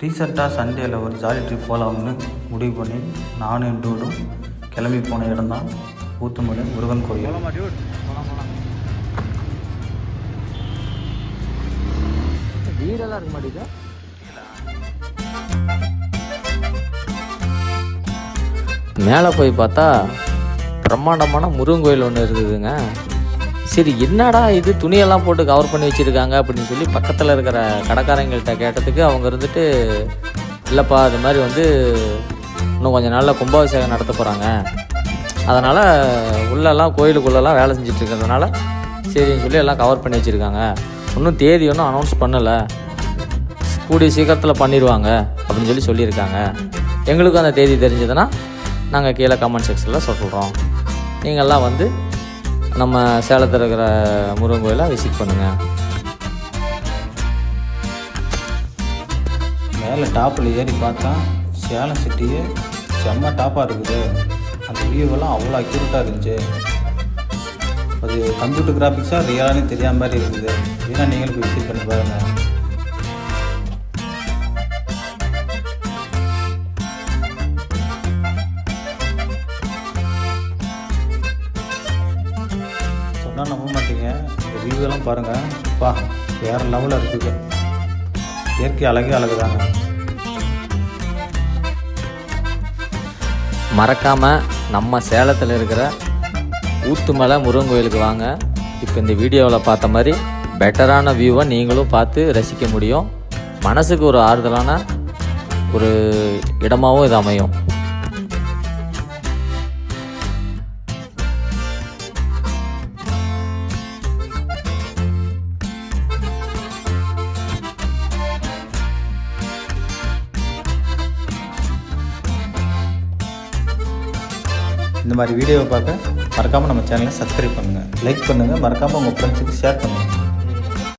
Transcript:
ரீசெண்டாக சண்டேயில் ஒரு jolly trip போகலாம்னு முடிவு பண்ணி நானும் என் டூடும் கிளம்பி போன இடம் தான் ஊத்துமலை முருகன் கோயில். வீடெல்லாம் இருக்க மாட்டேங்குது மேலே போய் பார்த்தா பிரம்மாண்டமான முருகன் கோயில் ஒன்று இருக்குதுங்க. சரி என்னடா இது? துணியெல்லாம் போட்டு கவர் பண்ணி வச்சுருக்காங்க அப்படின்னு சொல்லி பக்கத்தில் இருக்கிற கடைக்காரங்கள்ட்ட கேட்டதுக்கு அவங்க இருந்துட்டு இல்லைப்பா அது மாதிரி வந்து இன்னும் கொஞ்சம் நாளில் கும்பாபிஷேகம் நடத்த போகிறாங்க அதனால் உள்ளெல்லாம் கோயிலுக்குள்ளெல்லாம் வேலை செஞ்சுட்டு இருக்கிறதுனால சரின்னு சொல்லி எல்லாம் கவர் பண்ணி வச்சுருக்காங்க. இன்னும் தேதி ஒன்றும் அனௌன்ஸ் பண்ணலை. கூடிய சீக்கிரத்தில் பண்ணிடுவாங்க அப்படின்னு சொல்லி சொல்லியிருக்காங்க. எங்களுக்கும் அந்த தேதி தெரிஞ்சதுன்னா நாங்கள் கீழே கமெண்ட் செக்ஷனில் சொல்கிறோம் நீங்கள்லாம் வந்து நம்ம சேலத்தில் இருக்கிற முருகன் கோயிலை விசிட் பண்ணுங்கள் மேலே டாப்பில் ஏறி பார்த்தா சேலம் சிட்டியே செம்ம டாப்பாக இருக்குது. அந்த வியூவெல்லாம் அவ்வளோ அக்யூரேட்டாக இருந்துச்சு. அது கம்ப்யூட்டர் கிராஃபிக்ஸாக ரியலானே தெரியாத மாதிரி இருக்குது. ஏன்னா நீங்களும் விசிட் பண்ணி பாருங்கள் சொன்னால் நம்ப மாட்டீங்க. இந்த வியூவெல்லாம் பாருங்கள் பா வேறு லெவலில் இருக்குது இயற்கை அழகே அழகுதாங்க. மறக்காமல் நம்ம சேலத்தில் இருக்கிற ஊத்துமலை முருகன் கோயிலுக்கு வாங்க. இப்போ இந்த வீடியோவில் பார்த்த மாதிரி பெட்டரான வியூவை நீங்களும் பார்த்து ரசிக்க முடியும். மனசுக்கு ஒரு ஆறுதலான ஒரு இடமாகவும் இது அமையும். இந்த மாதிரி வீடியோவை பார்க்க மறக்காமல் நம்ம சேனலை சப்ஸ்கிரைப் பண்ணுங்கள் லைக் பண்ணுங்கள் மறக்காமல் உங்கள் ஃப்ரெண்ட்ஸுக்கு ஷேர் பண்ணுங்கள்